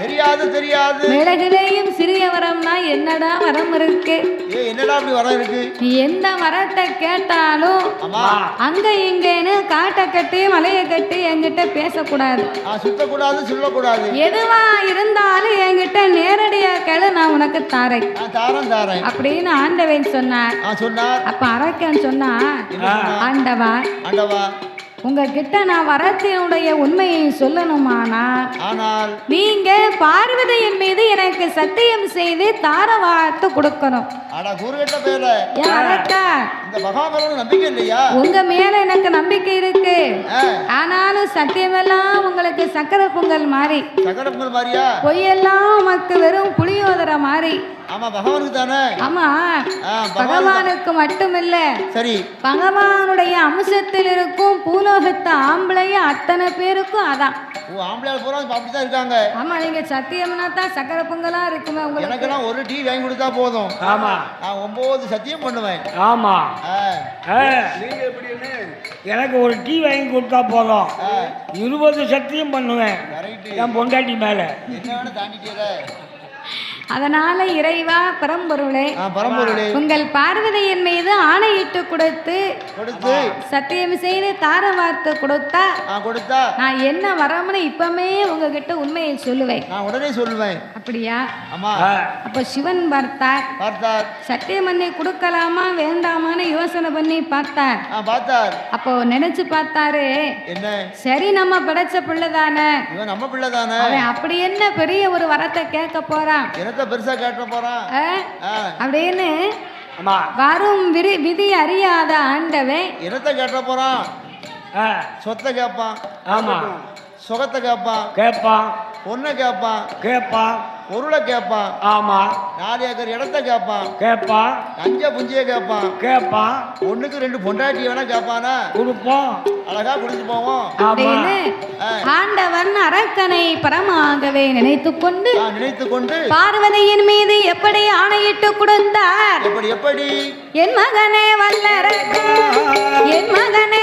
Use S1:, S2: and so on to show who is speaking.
S1: தெரியாது தெரியாது.
S2: மிளகுலேயும் சிறிய வரம்னா என்னடா வரம் இருக்கு?
S1: என்னடா அப்படி வர இருக்கு?
S2: நீ எந்த வரத்தை கேட்டாலும் அங்க இங்கன்னு காட்டை கட்டி மலையை கட்டி என்கிட்ட பேசக்கூடாது.
S1: சுத்தக்கூடாது சொல்லக்கூடாது.
S2: எதுவா இருந்தாலும் என்கிட்ட நேரடியா கேளு நான் உனக்கு தாரேன்.
S1: தாரேன் தாரேன்.
S2: அப்படின்னு ஆண்டவன் சொன்னார்.
S1: சொன்னார்.
S2: அப்ப அரக்கன் சொன்னா? ஆண்டவா
S1: ஆண்டவா
S2: உங்ககிட்ட நான் வரத்தினுடைய உண்மையை சொல்லணுமானா
S1: ஆனால்
S2: நீங்க பார்வதியின் மீது எனக்கு சத்தியம் செய்து தார வார்த்தை கொடுக்கணும்
S1: ஆனா
S2: உங்க மேல எனக்கு நம்பிக்கை இருக்கு.
S1: ஆ,
S2: ஆனாலும் சத்தியமெல்லாம் உங்களுக்கு சக்கரை பொங்கல் மாதிரி.
S1: சக்கர பொங்கல் மாதிரியா?
S2: பொய்யெல்லாம் உமக்கு வெறும் புளியோதரை மாதிரி.
S1: ஆமா பகவானுக்கு தானே?
S2: ஆமா பகவானுக்கு மட்டுமில்ல.
S1: சரி.
S2: பகவானுடைய அம்சத்தில் இருக்கும் பூலோகத்து ஆம்பளையும் அத்தனை பேருக்கும் அதான்.
S1: ஓ ஆம்பளையால் பூரா இப்ப அப்படித்தான் இருக்காங்க.
S2: ஆமா நீங்க சத்தியம்னா தான் சக்கரை பொங்கலா இருக்குமே உங்களுக்கு.
S1: எனக்கெல்லாம் ஒரு டீ வாங்கி கொடுத்தா போதும்.
S3: ஆமா.
S1: நான் ஒன்பது சத்தியம் பண்ணுவேன்.
S3: ஆமா.
S1: ஆ,
S3: ஆ. எனக்கு ஒரு டீ வாங்கி கொடுத்தா போதும்.
S1: ஆ,
S3: இருபது சத்தியம் பண்ணுவேன். என் பொண்டாட்டி மேல.
S1: என்ன வேணும் தாண்டிட்டே
S2: அதனால இறைவா பரம்பொருளே.
S1: பரம்பொருளே.
S2: உங்கள் பார்வதியின் மீது ஆணையிட்டு கொடுத்து
S1: கொடுத்து.
S2: சத்தியம் செய்து தார வார்த்தை கொடுத்தா
S1: நான் கொடுத்தா.
S2: நான் என்ன வரம்னு இப்பமே உங்ககிட்ட உண்மையை சொல்லுவேன்.
S1: நான் உடனே சொல்லுவேன்.
S2: அப்படியா?
S1: ஆமா.
S2: அப்ப சிவன் பார்த்தார்.
S1: பார்த்தார்.
S2: சத்தியம் பண்ணி கொடுக்கலாமா வேண்டாமான்னு யோசனை பண்ணி பார்த்தார். அப்போ நினைச்சு பார்த்தாரு.
S1: என்ன?
S2: சரி நம்ம படைச்ச பிள்ளை தானே
S1: இவன் நம்ம பிள்ளை தானே
S2: அவன் அப்படி என்ன பெரிய ஒரு வரத்தை கேட்க போறான்.
S1: என்னத்த பெருசா கேட்ட போறான்.
S2: ஆ?
S1: ஆ,
S2: அப்படின்னு வரும் விரி விதி அறியாத ஆண்டவன்
S1: என்னத்த கேட்ட போறான்?
S3: ஆ.
S1: சொத்தை கேட்பான்.
S3: ஆமா.
S1: சுகத்தை கேட்பான்.
S3: கேட்பான்.
S1: பொண்ணை கேட்பான்.
S3: கேட்பான்.
S1: பொருளை கேட்பான்.
S3: ஆமா.
S1: நாலு ஏக்கர் இடத்த கேட்பான்.
S3: கேட்பான்.
S1: அஞ்ச புஞ்சிய கேட்பான்.
S3: கேட்பான்.
S1: ஒண்ணுக்கு ரெண்டு பொண்டாட்டி வேணா கேட்பானா?
S3: கொடுப்போம்.
S1: அழகா குடிச்சு போவோம்.
S2: ஆண்டவன் அரக்கனை பரமாகவே நினைத்து கொண்டு
S1: நான் நினைத்து கொண்டு
S2: பார்வதியின் மீது எப்படி ஆணையிட்டு கொடுத்தார்?
S1: எப்படி எப்படி?
S2: என் மகனே வல்லரக்கா என் மகனே